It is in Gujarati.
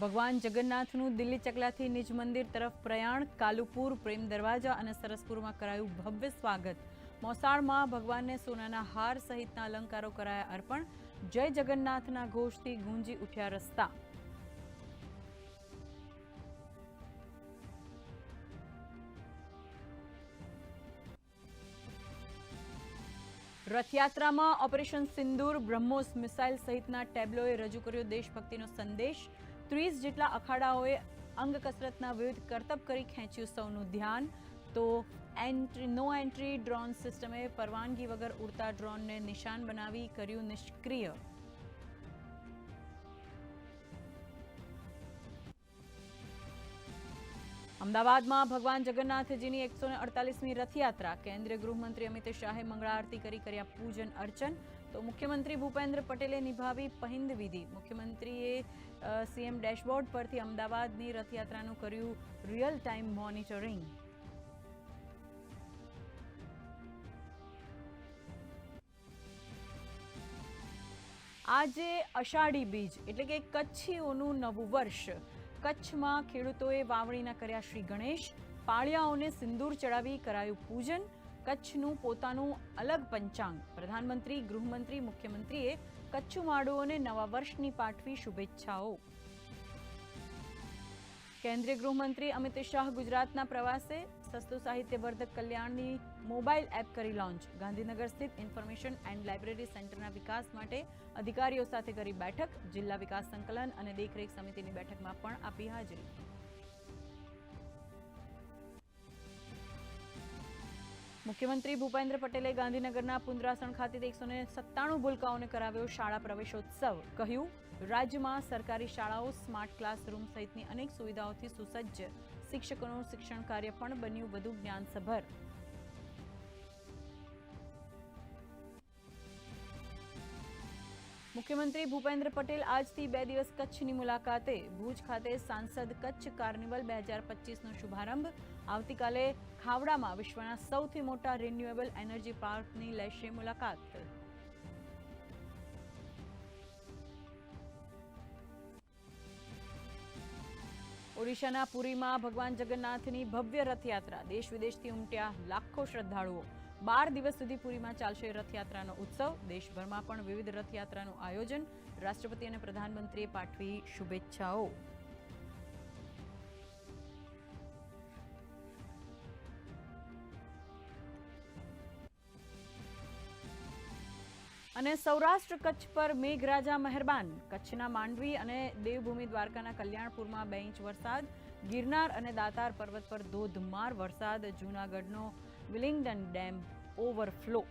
ભગવાન જગન્નાથનું દિલ્હી ચકલાથી નિજ મંદિર તરફ પ્રયાણ, કાલુપુર પ્રેમ દરવાજા અને સરસપુરમાં કરાયું ભવ્ય સ્વાગત. મોસાળમાં ભગવાનને સોનાના હાર સહિતના અલંકારો કરાયા અર્પણ. જય જગન્નાથના ઘોષથી ગુંજી ઉઠ્યા રસ્તા. રથયાત્રામાં ઓપરેશન સિંદૂર, બ્રહ્મોસ મિસાઇલ સહિતના ટેબ્લોએ રજૂ કર્યો દેશભક્તિનો સંદેશ. ત્રીસ જેટલા અખાડાઓએ અંગ કસરતના વિરુદ્ધ કરતબ કરી ખેંચ્યું સૌનું ધ્યાન. તો એન્ટ્રી, નો એન્ટ્રી ડ્રોન સિસ્ટમે પરવાનગી વગર ઉડતા ડ્રોનને નિશાન બનાવી કર્યું નિષ્ક્રિય. અમદાવાદમાં ભગવાન જગન્નાથજીની એકસો અડતાલીસમી રથયાત્રા. કેન્દ્રીય ગૃહમંત્રી અમિત શાહે મંગળા આરતી કરી કર્યા પૂજન અર્ચન. તો મુખ્યમંત્રી ભૂપેન્દ્ર પટેલે નિભાવી પહિંદ વિધિ. મુખ્યમંત્રીએ સીએમ ડેશબોર્ડ પરથી અમદાવાદની રથયાત્રાનું કર્યું રિયલ ટાઈમ મોનિટરિંગ આજે અષાઢી બીજ, એટલે કે કચ્છીઓનું નવું વર્ષ. કચ્છમાં ખેડૂતોએ વાવણીના કર્યા શ્રી ગણેશ, પાળિયાઓને સિંદૂર ચડાવી કરાયું પૂજન, કચ્છનું પોતાનું અલગ પંચાંગ. પ્રધાનમંત્રી, ગૃહમંત્રી, મુખ્યમંત્રીએ કચ્છુમાડુઓને નવા વર્ષની પાઠવી શુભેચ્છાઓ. કેન્દ્રીય ગૃહમંત્રી અમિત શાહ ગુજરાતના પ્રવાસે સસ્તું સાહિત્યવર્ધક કલ્યાણની મોબાઈલ એપ કરી લોન્ચ. ગાંધીનગર સ્થિત ઇન્ફોર્મેશન એન્ડ લાઇબ્રેરી સેન્ટરના વિકાસ માટે અધિકારીઓ સાથે કરી બેઠક. જિલ્લા વિકાસ સંકલન અને દેખરેખ સમિતિની બેઠકમાં પણ આપી હાજરી. મુખ્યમંત્રી ભૂપેન્દ્ર પટેલે ગાંધીનગરના પુંદ્રાસણ ખાતે એકસો ને સત્તાણું ભૂલકાઓને કરાવ્યો શાળા પ્રવેશોત્સવ. કહ્યું, રાજ્યમાં સરકારી શાળાઓ, સ્માર્ટ ક્લાસરૂમ સહિતની અનેક સુવિધાઓથી સુસજ્જ. શિક્ષકોનું શિક્ષણ કાર્ય પણ બન્યું વધુ જ્ઞાનસભર. મુખ્યમંત્રી ભૂપેન્દ્ર પટેલ આજથી બે દિવસ કચ્છની મુલાકાતે ભુજ ખાતે સાંસદ કચ્છ કાર્નિવલ બે હજાર પચીસનો શુભારંભ. આવતીકાલે ખાવડામાં વિશ્વના સૌથી મોટા રિન્યુએબલ એનર્જી પાર્કની લેશે મુલાકાત. ઓડિશાના પુરીમાં ભગવાન જગન્નાથની ભવ્ય રથયાત્રા. દેશ વિદેશથી ઉમટ્યા લાખો શ્રદ્ધાળુઓ. બાર દિવસ સુધી પુરીમાં ચાલશે રથયાત્રાનો ઉત્સવ. દેશભરમાં પણ વિવિધ રથયાત્રાનું આયોજન. રાષ્ટ્રપતિ અને પ્રધાનમંત્રીએ પાઠવી શુભેચ્છાઓ. અને સૌરાષ્ટ્ર કચ્છ પર મેઘરાજા મહેરબાન. કચ્છના માંડવી અને દેવભૂમિ દ્વારકાના કલ્યાણપુરમાં બે ઇંચ વરસાદ. ગિરનાર અને દાતાર પર્વત પર ધોધમાર વરસાદ. જૂનાગઢનો Willingdon Dam overflow.